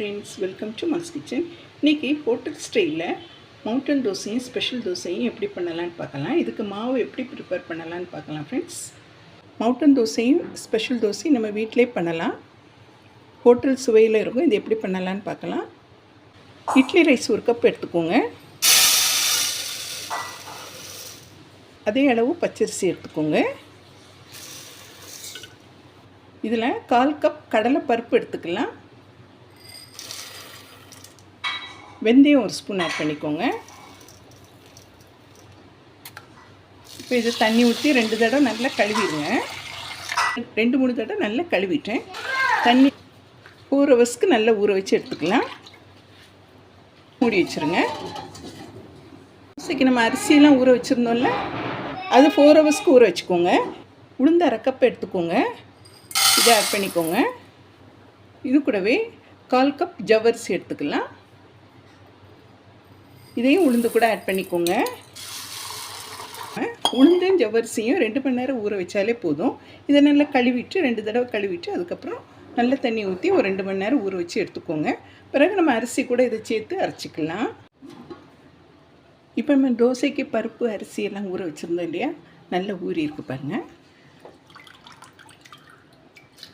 Friends welcome to mass kitchen இன்றைக்கி hotel ஸ்டைலில் mountain தோசையும் ஸ்பெஷல் தோசையும் எப்படி பண்ணலான்னு பார்க்கலாம். இதுக்கு மாவு எப்படி ப்ரிப்பேர் பண்ணலான்னு பார்க்கலாம் ஃப்ரெண்ட்ஸ் மவுண்டன் தோசையும் ஸ்பெஷல் தோசையும் நம்ம வீட்டிலே பண்ணலாம். ஹோட்டல் சுவையில் இருக்கும். இது எப்படி பண்ணலான்னு பார்க்கலாம். இட்லி ரைஸ் ஒரு கப் எடுத்துக்கோங்க. அதே அளவு பச்சரிசி எடுத்துக்கோங்க. இதில் கால் கப் கடலை பருப்பு எடுத்துக்கலாம். வெந்தயம் ஒரு ஸ்பூன் ஆட் பண்ணிக்கோங்க. இப்போ இது தண்ணி ஊற்றி ரெண்டு தடவை நல்லா கழுவிடுங்க. ரெண்டு மூணு தடவை நல்லா கழுவிட்டேன். தண்ணி ஃபோர் ஹவர்ஸ்க்கு நல்லா ஊற வச்சு எடுத்துக்கலாம். மூடி வச்சுருங்க. தோசைக்கு நம்ம அரிசியெல்லாம் ஊற வச்சுருந்தோம்ல அது ஃபோர் ஹவர்ஸ்க்கு ஊற வச்சுக்கோங்க. உளுந்த அரைக்கப்பை கப் எடுத்துக்கோங்க. இதை ஆட் பண்ணிக்கோங்க. இது கூடவே கால் கப் ஜவ்வரிசி எடுத்துக்கலாம். இதையும் உளுந்து கூட ஆட் பண்ணிக்கோங்க. உளுந்தும் ஜவ்வரிசியும் ரெண்டு மணி நேரம் ஊற வச்சாலே போதும். இதை நல்லா கழுவிட்டு ரெண்டு தடவை கழுவிட்டு அதுக்கப்புறம் நல்ல தண்ணி ஊற்றி ஒரு ரெண்டு மணி நேரம் ஊற வச்சு எடுத்துக்கோங்க. பிறகு நம்ம அரிசி கூட இதை சேர்த்து அரைச்சிக்கலாம். இப்போ நம்ம தோசைக்கு பருப்பு அரிசி எல்லாம் ஊற வச்சுருந்தோம் இல்லையா? நல்லா ஊறி இருக்கு பாருங்கள்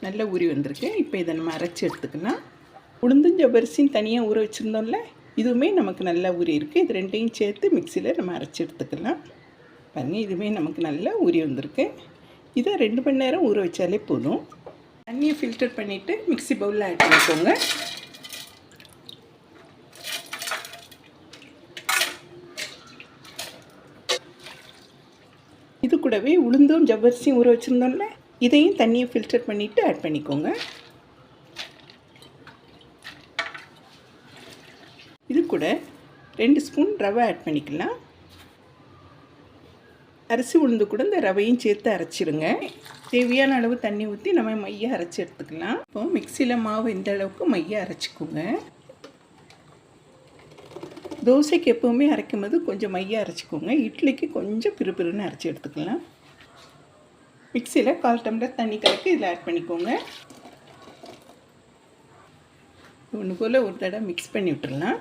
நல்லா ஊறி வந்திருக்கு. இப்போ இதை நம்ம அரைச்சி எடுத்துக்கலாம். உளுந்தும் ஜவ்வரிசியும் தனியாக ஊற வச்சுருந்தோம்ல? இதுவுமே நமக்கு நல்லா ஊறி இருக்குது இது ரெண்டையும் சேர்த்து மிக்சியில் நம்ம அரைச்சி எடுத்துக்கலாம். பாருங்கள் இதுவுமே நமக்கு நல்லா ஊறி வந்திருக்கு. இதை ரெண்டு மணி நேரம் ஊற வச்சாலே போதும். தண்ணியை ஃபில்டர் பண்ணிவிட்டு மிக்சி பவுலில் ஆட் பண்ணிக்கோங்க. இது கூடவே உளுந்தும் ஜவ்வரிசியும் ஊற வச்சுருந்தோம்ல இதையும் தண்ணியை ஃபில்டர் பண்ணிவிட்டு ஆட் பண்ணிக்கோங்க. இது கூட ரெண்டு ஸ்பூன் ரவை ஆட் பண்ணிக்கலாம். அரிசி உளுந்து கூட இந்த ரவையும் சேர்த்து அரைச்சிருங்க. தேவையான அளவு தண்ணி ஊற்றி நம்ம மைய அரைச்சி எடுத்துக்கலாம். இப்போ மிக்சியில் மாவு இந்த அளவுக்கு மைய அரைச்சிக்கோங்க. தோசைக்கு எப்போவுமே அரைக்கும் போது கொஞ்சம் மைய அரைச்சிக்கோங்க. இட்லிக்கு கொஞ்சம் பிறுபிறுன்னு அரைச்சி எடுத்துக்கலாம். மிக்சியில் கால் டம்ளர் தண்ணி கலக்கி இதில் ஆட் பண்ணிக்கோங்க. ஒன்று போல் ஒரு தடவை மிக்ஸ் பண்ணி விட்டுடலாம்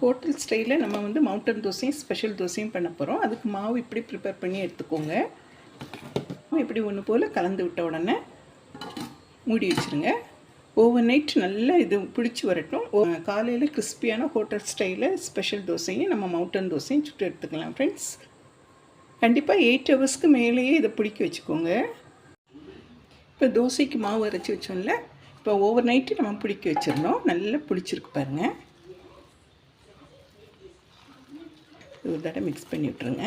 ஹோட்டல் ஸ்டைலில் நம்ம வந்து மவுண்டன் தோசையும் ஸ்பெஷல் தோசையும் பண்ண போகிறோம் அதுக்கு மாவு இப்படி ப்ரிப்பேர் பண்ணி எடுத்துக்கோங்க. இப்படி ஒன்று போல் கலந்து விட்ட உடனே மூடி வச்சுருங்க. ஓவர் நைட் நல்லா இது பிடிச்சி வரட்டும். காலையில் கிறிஸ்பியான ஹோட்டல் ஸ்டைலில் ஸ்பெஷல் தோசையும் நம்ம மவுண்டன் தோசையும் சுட்டு எடுத்துக்கலாம் ஃப்ரெண்ட்ஸ் கண்டிப்பாக எயிட் ஹவர்ஸ்க்கு மேலேயே இதை பிடிக்க வச்சுக்கோங்க. இப்போ தோசைக்கு மாவு அரைச்சி வச்சோம்ல இப்போ ஓவர் நைட்டு நம்ம பிடிக்க வச்சிடணும். நல்லா பிடிச்சிருக்கு பாருங்கள் ஒரு தடவை மிக்ஸ் பண்ணி விட்ருங்க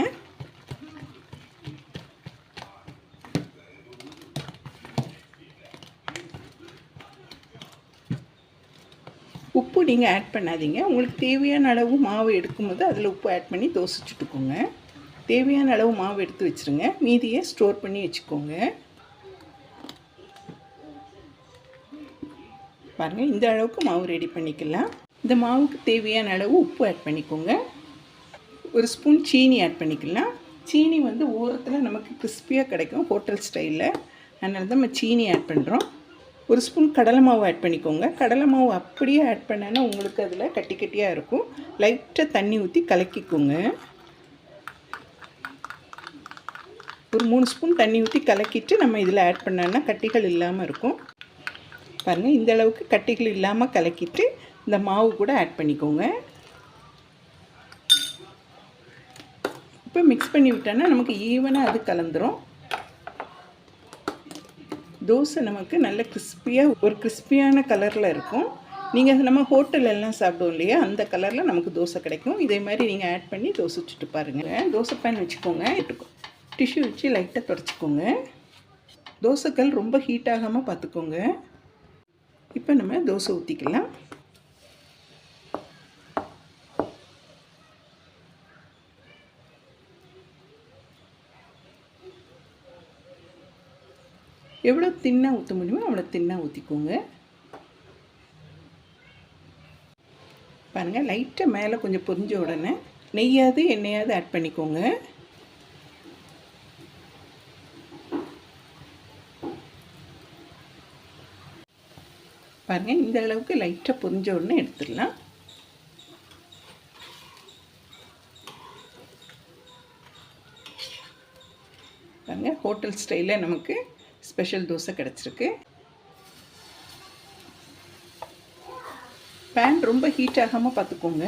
உப்பு நீங்கள் ஆட் பண்ணாதீங்க. உங்களுக்கு தேவையான அளவு மாவு எடுக்கும்போது அதில் உப்பு ஆட் பண்ணி தோசிச்சுட்டுக்கோங்க தேவையான அளவு மாவு எடுத்து வச்சுருங்க. மீதியை ஸ்டோர் பண்ணி வச்சுக்கோங்க. பாருங்கள் இந்த அளவுக்கு மாவு ரெடி பண்ணிக்கலாம். இந்த மாவுக்கு தேவையான அளவு உப்பு ஆட் பண்ணிக்கோங்க. ஒரு ஸ்பூன் சீனி ஆட் பண்ணிக்கலாம். சீனி வந்து ஓரத்தில் நமக்கு கிறிஸ்பியாக கிடைக்கும் ஹோட்டல் ஸ்டைலில் அதனால தான் நம்ம சீனி ஆட் பண்ணுறோம் ஒரு ஸ்பூன் கடலை மாவு ஆட் பண்ணிக்கோங்க. கடலை மாவு அப்படியே ஆட் பண்ணேன்னா உங்களுக்கு அதில் கட்டி கட்டியாக இருக்கும். லைட்டாக தண்ணி ஊற்றி கலக்கிக்கோங்க. ஒரு மூணு ஸ்பூன் தண்ணி ஊற்றி கலக்கிட்டு நம்ம இதில் ஆட் பண்ணோன்னா கட்டிகள் இல்லாமல் இருக்கும். பாருங்கள் இந்த அளவுக்கு கட்டிகள் இல்லாமல் கலக்கிட்டு இந்த மாவு கூட ஆட் பண்ணிக்கோங்க. இப்போ மிக்ஸ் பண்ணி விட்டோன்னா நமக்கு ஈவனாக அது கலந்துரும். தோசை நமக்கு நல்ல கிறிஸ்பியாக ஒரு கிறிஸ்பியான கலரில் இருக்கும். நீங்கள் நம்ம ஹோட்டலெல்லாம் சாப்பிடுவோம் இல்லையா? அந்த கலரில் நமக்கு தோசை கிடைக்கும். இதே மாதிரி நீங்கள் ஆட் பண்ணி தோசை சுட்டு பாருங்கள் தோசை பேன் வச்சுக்கோங்க. டிஷ்யூ வச்சு லைட்டாக தொடச்சிக்கோங்க. தோசைக்கல் ரொம்ப ஹீட் ஆகாமல் பார்த்துக்கோங்க. இப்போ நம்ம தோசை ஊற்றிக்கலாம் எவ்வளோ தின்னாக ஊற்ற முடியுமோ அவ்வளோ தின்னாக ஊற்றிக்கோங்க. பாருங்கள் லைட்டாக மேலே கொஞ்சம் பொரிஞ்ச உடனே நெய்யாவது எண்ணெயாவது ஆட் பண்ணிக்கோங்க. பாருங்கள் இந்த அளவுக்கு லைட்டாக பொரிஞ்ச உடனே எடுத்துடலாம். பாருங்கள் ஹோட்டல் ஸ்டைலில் நமக்கு ஸ்பெஷல் தோசை கிடச்சிருக்கு. பேன் ரொம்ப ஹீட் ஆகாமல் பார்த்துக்கோங்க.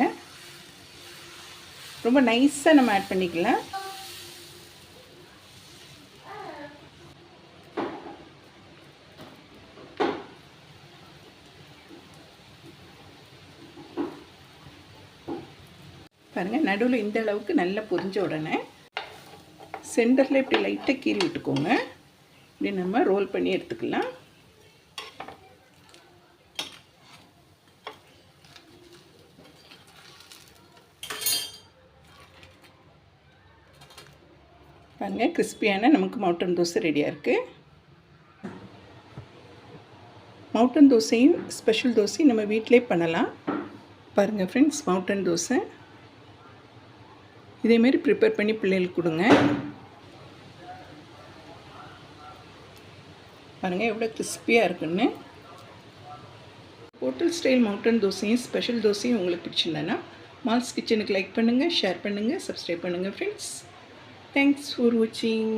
ரொம்ப நைஸாக நம்ம ஆட் பண்ணிக்கலாம். பாருங்கள் நடுவில் இந்த அளவுக்கு நல்லா பொரிஞ்ச உடனே சென்டரில் இப்படி லைட்டாக கீறி விட்டுக்கோங்க. இப்படி நம்ம ரோல் பண்ணி எடுத்துக்கலாம். பாருங்கள் கிறிஸ்பியான நமக்கு மவுட்டன் தோசை ரெடியாக இருக்குது மவுட்டன் தோசையும் ஸ்பெஷல் தோசையும் நம்ம வீட்டிலே பண்ணலாம். பாருங்கள் ஃப்ரெண்ட்ஸ் மவுட்டன் தோசை. இதேமாரி ப்ரிப்பேர் பண்ணி பிள்ளைகளுக்கு கொடுங்க. பாருங்கள் எவ்வளோ கிறிஸ்பியாக இருக்குன்னு. ஹோட்டல் ஸ்டைல் மவுண்டன் தோசையும் ஸ்பெஷல் தோசையும் உங்களுக்கு பிடிச்சிருந்தேன்னா மால்ஸ் கிச்சனுக்கு லைக் பண்ணுங்கள் ஷேர் பண்ணுங்கள் சப்ஸ்கிரைப் பண்ணுங்கள் ஃப்ரெண்ட்ஸ் தேங்க்ஸ் ஃபார் வாட்சிங்